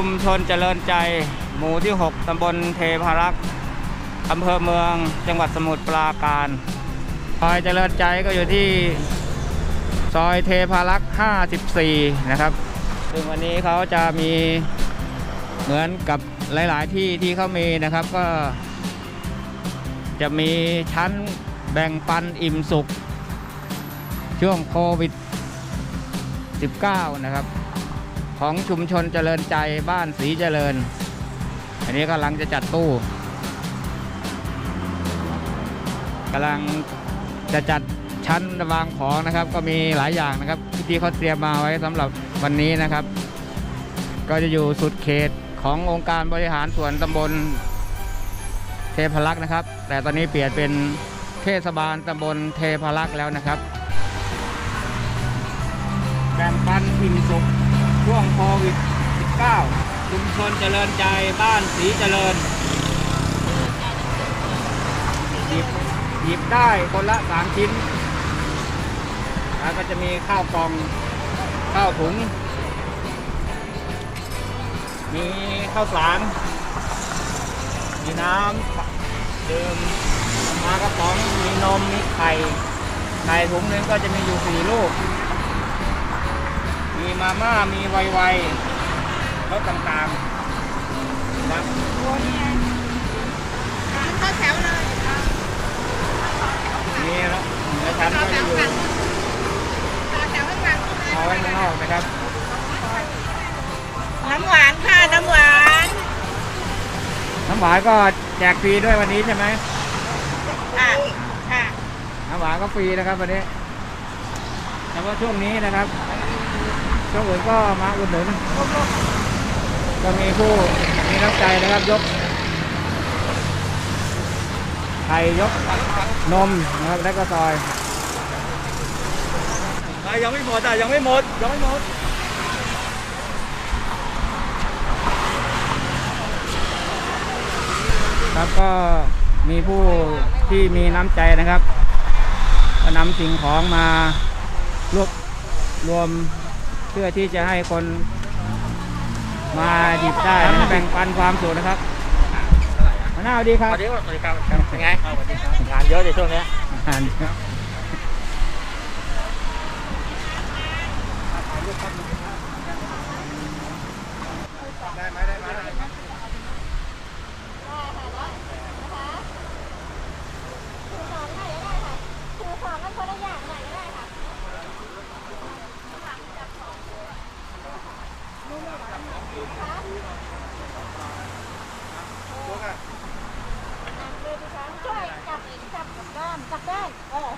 ชุมชนเจริญใจ หมู่ที่ 6 ตำบลเทพารักษ์อำเภอเมือง จังหวัดสมุทรปราการซอยเจริญใจก็อยู่ที่ซอยเทพารักษ์ 54 นะครับ ซึ่งวันนี้เขาจะมีเหมือนกับหลาย ๆ ที่ที่เขามีนะครับก็ จะมีชั้นแบ่งปันอิ่มสุข ช่วงโควิด 19 นะครับ ของชุมชนเจริญใจบ้านสีเจริญ อันนี้กำลังจะจัดตู้กำลังจะจัดชั้นวางของนะครับ ก็มีหลายอย่างนะครับที่เขาเตรียมมาไว้สำหรับวันนี้นะครับ ก็จะอยู่สุดเขตขององค์การบริหารส่วนตำบลเทพรักษ์นะครับ แต่ตอนนี้เปลี่ยนเป็นเทศบาลตำบลเทพรักษ์แล้วนะครับแบ่งปันอิ่มสุข ช่วงโควิด 19 ชุมชนเจริญใจบ้านสีเจริญ หยิบหยิบได้คนละสามชิ้น แล้วก็จะมีข้าวกล่อง ข้าวถุง มีข้าวสาร มีน้ำดื่มมากระป๋อง มีนม มีไข่ ไข่ถุงนึงก็จะมีอยู่สี่ลูก มีมาม่า มีไวไวรสต่างๆนะครับเข้าแถวเลยมีแล้วเนื้อชั้นก็จะอยู่ต่อแถวให้ฟังเอาไว้ข้างนอกนะครับ น้ำหวานค่ะ น้ำหวาน น้ำหวานก็แจกฟรีด้วยวันนี้ใช่ไหมค่ะค่ะน้ำหวานก็ฟรีนะครับวันนี้เฉพาะช่วงนี้นะครับ ช่วงอื่นก็มาอุดหนุนก็มีผู้มีน้ำใจนะครับยกไข่ยกนมนะครับแล้วก็ซอยยังไม่หมดอะยังไม่หมดยังไม่หมดครับก็มีผู้ที่มีน้ำใจนะครับ ก็นำสิ่งของมารวบรวม เพื่อที่จะให้คนมาหยิบได้นะแบ่งปันความสุขนะครับมาหน้าสวัสดีครับสวัสดีครับสวัสดีครับเป็นไงสวัสดีครับงานเยอะในช่วงนี้อ่านครับ ได้ไหมได้ไหม คือของกันคนละอย่างหน่อยก็ได้ค่ะ ช่วยจับจับกับด้านจับได้เออ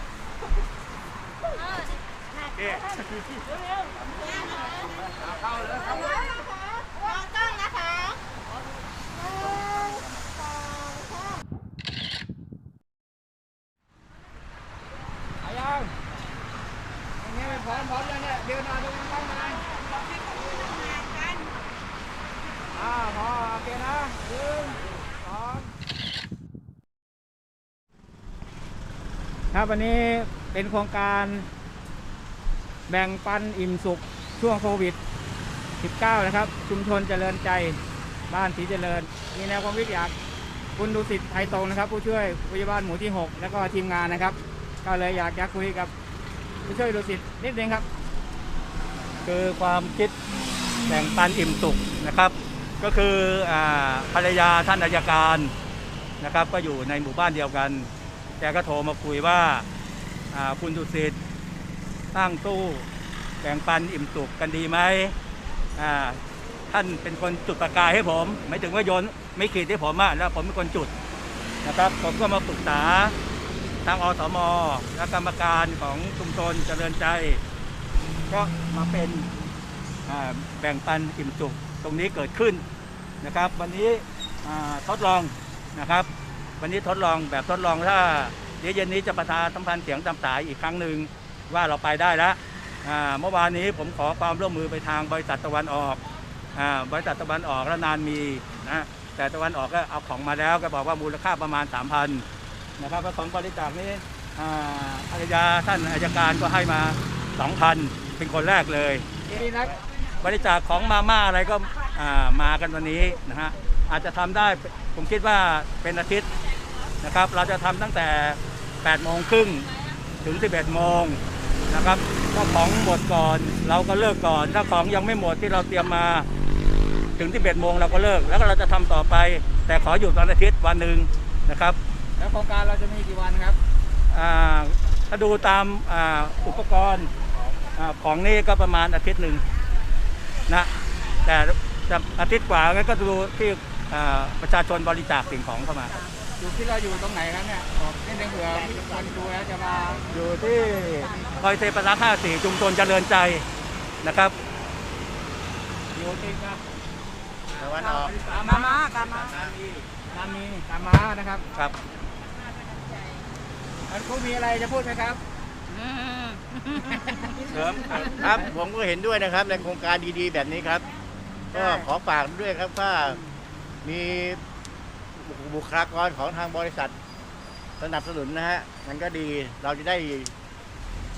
เออหนักเร็วๆเข้าเลยเข้าเลยนะคะวางกล้องนะคะหนึ่งสองสาม เอายังอย่างนี้พร้อมพร้อมยังเนี่ยเดินมาดูกล้องมาอ่าพอโอเคนะหนึ่งสอง ครับวันนี้เป็นโครงการแบ่งปันอิ่มสุขช่วงโควิด 19 นะครับ ชุมชนเจริญใจบ้านสีเจริญ มีแนวความคิดอยากคุณดุสิตไทยตรงนะครับ ผู้ช่วยผู้ใหญ่บ้านหมู่ที่ 6 แล้วก็ทีมงานนะครับ ก็เลยอยากจะคุยกับผู้ช่วยดุสิตนิดนึงครับ คือความคิดแบ่งปันอิ่มสุขนะครับ ก็คืออ่าภรรยาท่านอายการนะครับ ก็อยู่ในหมู่บ้านเดียวกัน แกก็โทรมาคุยว่าคุณดุสิตตั้งตู้แบ่งปันอิ่มสุขกันดีไหมท่านเป็นคนจุดประกายให้ผมไม่ถึงว่าโยนไม่ขีดให้ผมอะแล้วผมเป็นคนจุดนะครับ ผมก็มาปรึกษาทางอสมและกรรมการของชุมชนเจริญใจ ก็มาเป็นแบ่งปันอิ่มจุกตรงนี้เกิดขึ้นนะครับ วันนี้ทดลองนะครับ วันนี้ทดลองแบบทดลองถ้าเดี๋ยวเย็นนี้จะประชาสัมพันธ์เสียงตามสายอีกครั้งหนึ่งว่าเราไปได้แล้วอ่าเมื่อวานนี้ผมขอความร่วมมือไปทางบริษัทตะวันออกอาบริษัทตะวันออกแล้วนานมีนะแต่ตะวันออกก็เอาของมาแล้วก็บอกว่ามูลค่าประมาณ 3,000นะครับแล้วของบริจาคนี้อ่าภรรยาท่านอายการก็ให้มา 2,000 เป็นคนแรกเลยมีนักบริจาคของมาม่าอะไรก็อ่ามากันวันนี้นะฮะอาจจะทำได้ผมคิดว่าเป็นอาทิตย์ นะครับ เราจะทำตั้งแต่8โมงครึ่งถึง 11โมงนะครับถ้าของหมดก่อนเราก็เลิกก่อน ถ้าของยังไม่หมดที่เราเตรียมมาถึง 11โมงเราก็เลิก แล้วก็เราจะทำต่อไป แต่ขออยู่วันอาทิตย์วันหนึ่งนะครับ แล้วโครงการเราจะมีกี่วันครับอ่าถ้าดูตามอ่าอุปกรณ์อาของนี่ก็ประมาณอาทิตย์หนึ่งนะแต่จะอาทิตย์กว่างั้นก็ดูที่อ่าประชาชนบริจาคสิ่งของเข้ามา อยู่ที่เราอยู่ตรงไหนครับเนี่ยบอกนิดนึงเผื่อคนดูแล้วจะมาอยู่ที่คอยเทปรักห้าสี่ชุมชนเจริญใจนะครับ อยู่ที่ครับตะวันออกตามมาตามมาตามมีตามมีตามมานะครับ ครับท่านครูมีอะไรจะพูดไหมครับเสริมครับผมก็เห็นด้วยนะครับในโครงการดีๆ แบบนี้ครับ ก็ขอฝากด้วยครับว่ามี บุคลากรของทางบริษัทสนับสนุนนะฮะ มันก็ดีเราจะได้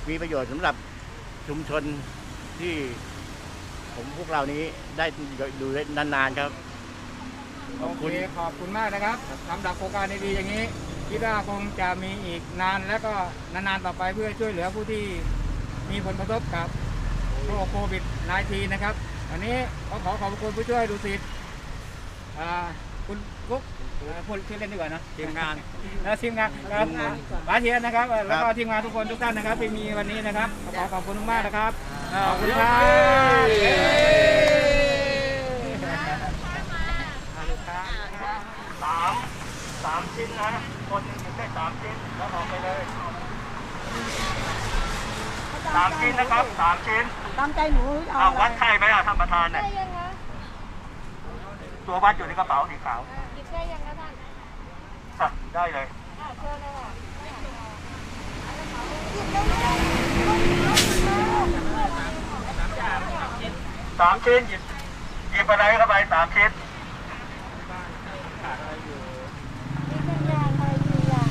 มีประโยชน์สำหรับชุมชนที่ผมพวกเรานี้ได้ดูได้นานๆครับ ขโออบเคคุณ ขอบคุณมากนะครับสำหรับโครงการดีๆอย่างนี้คิดว่าคงจะมีอีกนานและก็นานๆต่อไปเพื่อช่วยเหลือผู้ที่มีผลกระทบกับโรคโควิด -19 นะครับ วันนี้ก็ขอขอบคุณผู้ช่วยดูสิตอ่า คุณกุ๊กเอ่อพูดชื่อเล่นดีกว่านะทีมงาน แล้วทีมงานครับป้าเทียนนะครับแล้วก็ทีมงานทุกคนทุกท่านนะครับที่มีวันนี้นะครับขอขอบคุณมากนะครับขอบคุณครับขอบคุณครับสามสามชิ้นนะ คนหนึ่งหยิบได้สามชิ้น แล้วออกไปเลยสามชิ้นนะครับสามชิ้นตามใจหนูเอาเอาอะไรวัดไข้ไหมอะท่านประธานเนี่ยได้ยังคะ ตัววัดอยู่ในกระเป๋าสีขาวหยิบได้ยังคะท่านอะได้เลยอ่าเชิญเลยค่ะสามชิ้นหยิบหยิบอะไรเข้าไปสามชิ้นนี่เป็นยางอะไรอยู่ยาง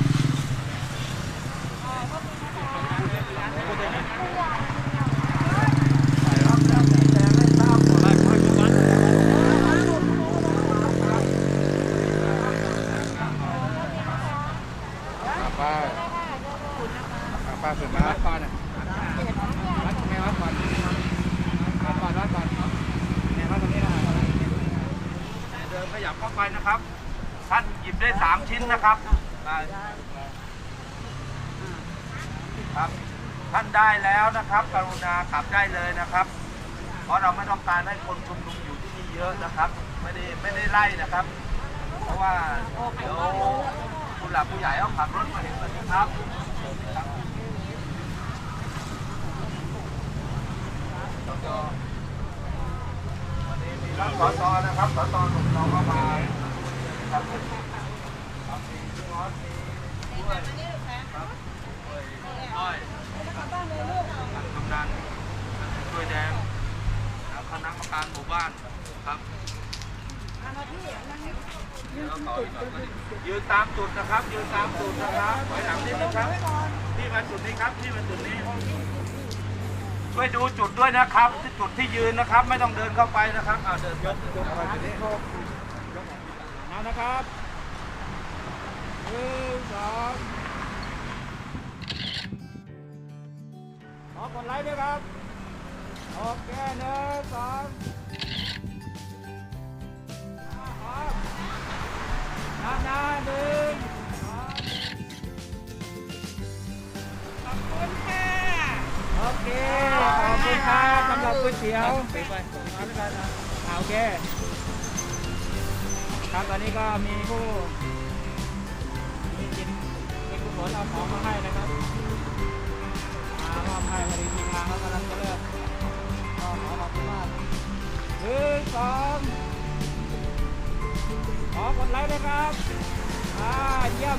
ป้าป้าสุดมาวัดก่อนอะวัดไม่วัดก่อนวัดก่อนวัดก่อนเนี่ยวัดตรงนี้นะ เดินข ยับเข้าไปนะครับ ท่านหยิบได้สามชิ้นนะครับครับ ท่านได้แล้วนะครับ กรุณากลับได้เลยนะครับ เพราะเราไม่ต้องการให้คนชุมนุมอยู่ที่นี่เยอะนะครับ ไม่ได้ไม่ได้ไล่นะครับ เพราะว่าเดี๋ยวผู้หลักผู้ใหญ่เขาขับรถมาเห็นแบบนี้ครับ วันนี้มีรับสตนะครับสตหนุ่มน้องเข้ามาครับครับมีพี่ออสมีด้วยครับด้วยอ้อยทางกำนันช่วยแดงแล้วคณะกรรมการหมู่บ้านครับยืนตามจุดนะครับยืนตามจุดนะครับถอยหลังนิดนึงครับที่มาจุดนี้ครับที่มาจุดนี้ ช่วยดูจุดด้วยนะครับ จุดที่ยืนนะครับ ไม่ต้องเดินเข้าไปนะครับอ่าเดินยกยกอะไปนี้เอานะครับหนึ่งสองขอกดไลค์ด้วยครับโอเคหนึ่งสอง เตี๋ยวไปไปเอาด้วยกันนะอ่าโอเคครับตอนนี้ก็มีผู้มีจิตมีกุศลเอาของมาให้นะครับมามอบให้พอดีทีมงานเขากำลังจะเลิกก็ขอขอบคุณมากหนึ่งสองขอกดไลค์ด้วยครับอ่าเยี่ยม